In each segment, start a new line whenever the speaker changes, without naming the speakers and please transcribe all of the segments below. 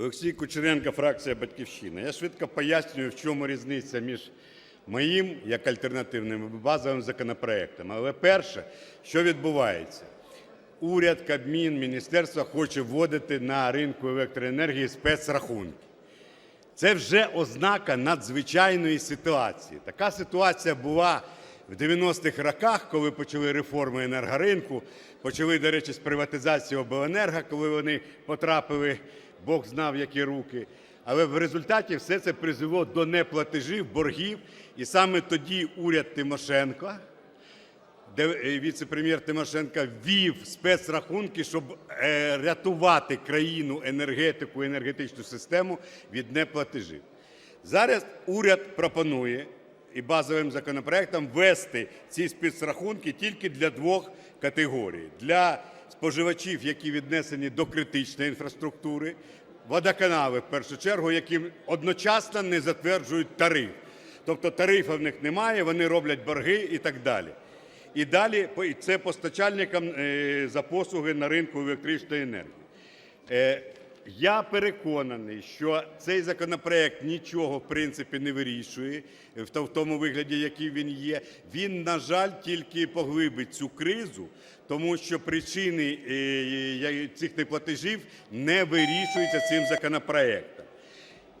Олексій Кучеренко, фракція Батьківщина. Я швидко пояснюю, в чому різниця між моїм як альтернативним базовим законопроектом. Але перше, що відбувається? Уряд, Кабмін, міністерство хоче вводити на ринку електроенергії спецрахунки. Це вже ознака надзвичайної ситуації. Така ситуація була в 90-х роках, коли почали реформи енергоринку, почали, до речі, з приватизації обленерго, коли вони потрапили, Бог знав, які руки. Але в результаті все це призвело до неплатежів, боргів. І саме тоді уряд Тимошенко, де е, віце-прем'єр Тимошенко ввів спецрахунки, щоб е, рятувати країну, енергетику, енергетичну систему від неплатежів. Зараз уряд пропонує і базовим законопроектом ввести ці спецрахунки тільки для двох категорій: для споживачів, які віднесені до критичної інфраструктури, водоканави в першу чергу, які одночасно не затверджують тариф. Тобто тарифів в них немає, вони роблять борги і так далі. І далі це постачальникам е, за послуги на ринку електричної енергії. Е, Я переконаний, що цей законопроект нічого в принципі не вирішує в тому вигляді, який він є. Він, на жаль, тільки поглибить цю кризу, тому що причини е, цих неплатежів не вирішуються цим законопроектом.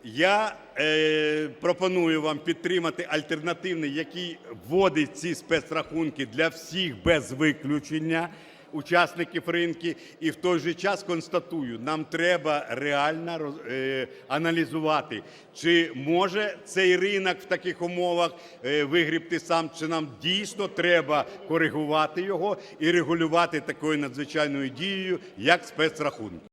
Я е, пропоную вам підтримати альтернативний, який вводить ці спецрахунки для всіх без виключення учасників ринку. І в той же час констатую, нам треба реально роз- е, аналізувати, чи може цей ринок в таких умовах е, вигрібти сам, чи нам дійсно треба коригувати його і регулювати такою надзвичайною дією, як спецрахунки.